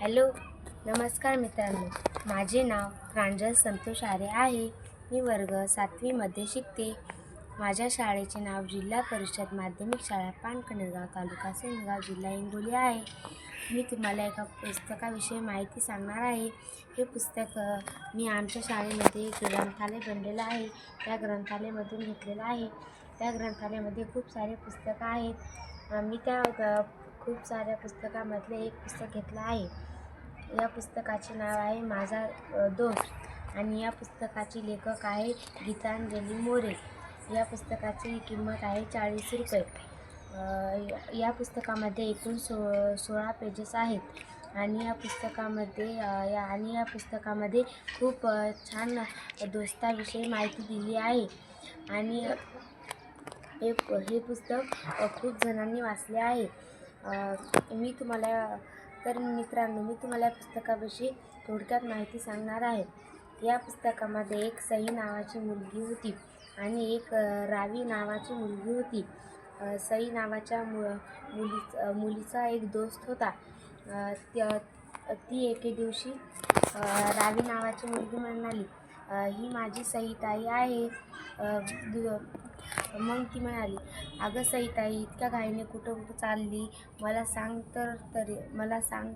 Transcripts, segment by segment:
Hello नमस्कार मित्रांनो. माझे नाव प्रांजल संतोष आरे आहे. मी वर्ग सातवीमध्ये शिकते. माझ्या शाळेचे नाव जिल्हा परिषद माध्यमिक शाळा पानकणगाव तालुका सेनगाव जिल्हा हिंगोली आहे. मी तुम्हाला एका पुस्तकाविषयी माहिती सांगणार आहे. हे पुस्तक मी आमच्या शाळेमध्ये ग्रंथालय बनलेलं आहे. त्या ग्रंथालयामधून घेतलेलं आहे. त्या ग्रंथालयामध्ये खूप सारे पुस्तकं आहेत. मी त्या खूप साऱ्या पुस्तकामधले एक पुस्तक घेतलं आहे. या पुस्तकाचे नाव आहे माझा दोस्त. आणि या पुस्तकाची लेखक आहे गीतांजली मोरे. या पुस्तकाची किंमत आहे चाळीस रुपये. या- पुस्तकामध्ये एकूण सो सोळा पेजेस आहेत. आणि या पुस्तकामध्ये या आणि या पुस्तकामध्ये खूप छान दोस्ताविषयी माहिती दिली आहे. आणि हे हे पुस्तक खूप जणांनी वाचले आहे. मी तुम्हाला तर मित्रांनो मी तुम्हाला या पुस्तकाविषयी थोडक्यात माहिती सांगणार आहे. या पुस्तकामध्ये एक सई नावाची मुलगी होती आणि एक रावी नावाची मुलगी होती. सई नावाच्या मु मुली मुलीचा एक दोस्त होता. त्या- ती एके दिवशी रावी नावाची मुलगी म्हणाली ही माझी सईताई आहे. दु- मग ती म्हणाली अगं सईताई इतक्या घाईने कुठं कुठं चालली? मला सांग तर तरी मला सांग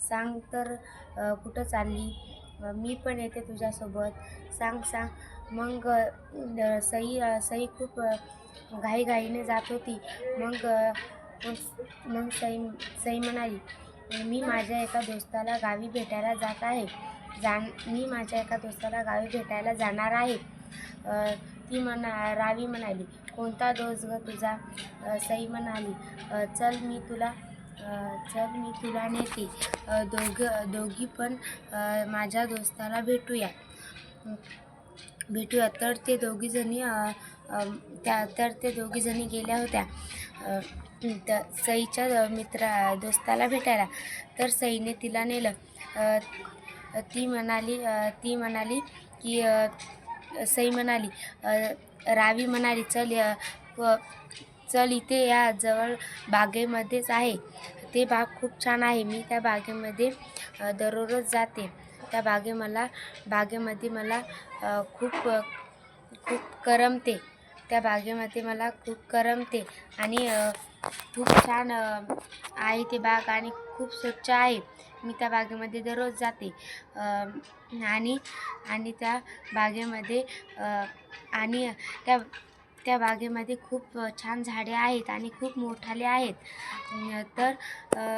सांग तर कुठं चालली? मी पण येते तुझ्यासोबत. सांग सांग. मग सई सई खूप घाईघाईने जात होती. मग मग मग सई सई म्हणाली मी माझ्या एका दोस्ताला गावी भेटायला जात आहे. जाण मी माझ्या एका दोस्ताला गावी भेटायला जाणार आहे. ती म्हणा रावी म्हणाली कोणता दोस्त ग तुझा? सई म्हणाली चल मी तुला चल मी तुला नेते. दोघं दोघी पण माझ्या दोस्ताला भेटूया. भेटूया. तर ते दोघीजणी त्या तर ते दोघीजणी गेल्या होत्या. तर सईच्या मित्रा दोस्ताला भेटायला. तर सईने तिला नेलं. ती म्हणाली ती म्हणाली की सई म्हणाली रावी म्हणाली चल चल इथे या जवळ बागेमध्येच आहे. ते बाग खूप छान आहे. मी त्या बागेमध्ये दररोज जाते. त्या बागे मला बागेमध्ये मला खूप खूप करमते. त्या बागेमध्ये मला खूप करमते आणि खूप छान आहे ते बाग आणि खूप स्वच्छ आहे. मी त्या बागेमध्ये दररोज जाते. आणि आणि त्या बागेमध्ये आणि त्या त्या बागेमध्ये खूप छान झाडे आहेत आणि खूप मोठाले आहेत. तर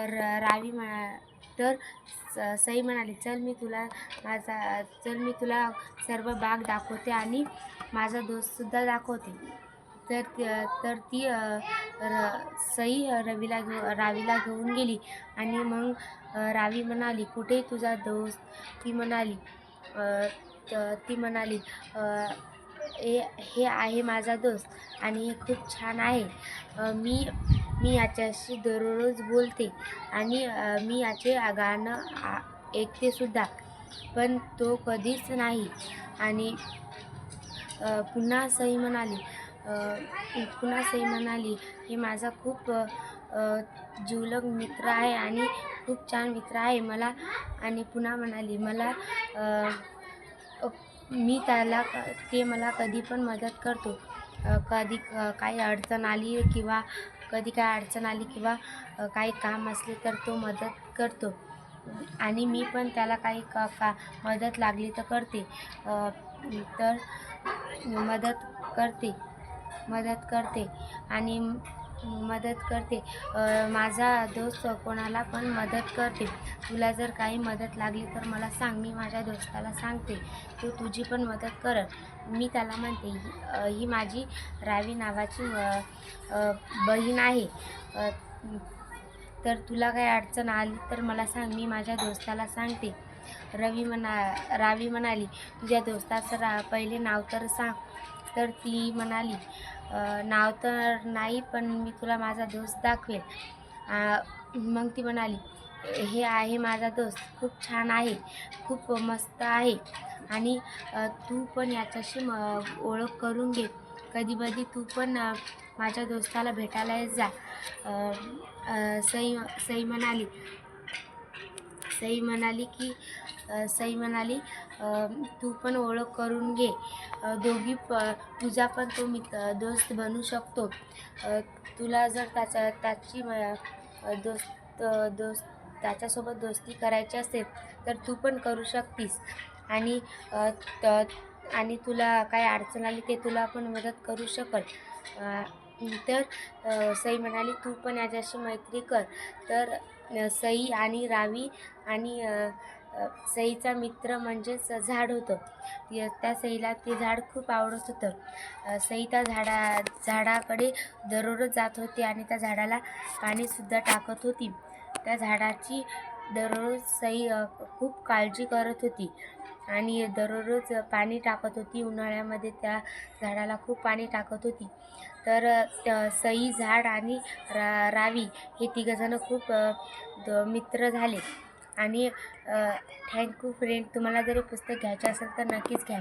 र रावी मा तर स सई म्हणाली चल मी तुला माझा चल मी तुला सर्व बाग दाखवते आणि माझा दोस्तसुद्धा दाखवते. तर तर ती र सई रवीला घेऊ रावीला घेऊन गेली आणि मग रावी म्हणाली कुठे तुझा दोस्त? ती म्हणाली ती म्हणाली हे हे आहे माझा दोस्त आणि हे खूप छान आहे. मी मी याच्याशी दररोज बोलते आणि मी याचे गाणं ऐकतेसुद्धा ऐकते सुद्धा पण तो कधीच नाही. आणि पुन्हा सई म्हणाली पुन्हा सई म्हणाली हे माझा खूप जीवलग जिवलग मित्र आहे आणि खूप छान मित्र आहे मला. आणि पुन्हा म्हणाली मला मी त्याला ते मला कधी पण मदत करतो. कधी काही अडचण आली किंवा कधी काय अडचण आली किंवा काही काम असले तर तो मदत करतो. आणि मी पण त्याला काही का का मदत लागली तर करते. तर मदत करते. मदत करते. आणि मदत करते. माझा दोस्त कोणाला पण मदत करते. तुला जर काही मदत लागली तर मला सांग. मी माझ्या दोस्ताला सांगते. तो तुझी पण मदत करत मी त्याला म्हणते ही ही माझी रावी नावाची बहीण आहे. तर तुला काही अडचण आली तर मला सांग. मी माझ्या दोस्ताला सांगते. रवी म्हणा रावी म्हणाली तुझ्या दोस्ताचं रा पहिले नाव तर सांग. तर ती म्हणाली नाव तर नाही पण मी तुला माझा दोस्त दाखवेल मग ती म्हणाली हे आहे माझा दोस्त खूप छान आहे खूप मस्त आहे आणि तू पण याच्याशी म ओळख करून घे. कधी कधी तू पण माझ्या दोस्ताला भेटायला जा. सई सई म्हणाली सई म्हणाली की सई म्हणाली तू पण ओळख करून घे. दोघी प तुझा पण तो मित्र दोस्त बनू शकतो. तुला जर त्याचा त्याची म- दोस्त दोस्त त्याच्यासोबत दोस्ती करायची असेल तर तू पण करू शकतीस. आणि त- आणि तुला काय अडचण आली ते तुला पण मदत करू शकल. तर सई म्हणाली तू पण याच्याशी मैत्री कर. तर सई आणि रावी आणि सईचा मित्र म्हणजेच झाड होतं. त्या सईला ते झाड खूप आवडत होतं. सई त्या झाडा झाडाकडे दररोज जात होती आणि त्या झाडाला पाणीसुद्धा टाकत होती. त्या झाडाची दररोज सई खूप काळजी करत होती आणि दररोज पाणी टाकत होती. उन्हाळ्यामध्ये त्या झाडाला खूप पाणी टाकत होती. तर सई झाड आणि रा रावी हे तिघंजणं खूप द- मित्र झाले. आणि थँक्यू फ्रेंड तुम्हाला जर पुस्तक घ्यायचे असेल तर नक्कीच घ्या.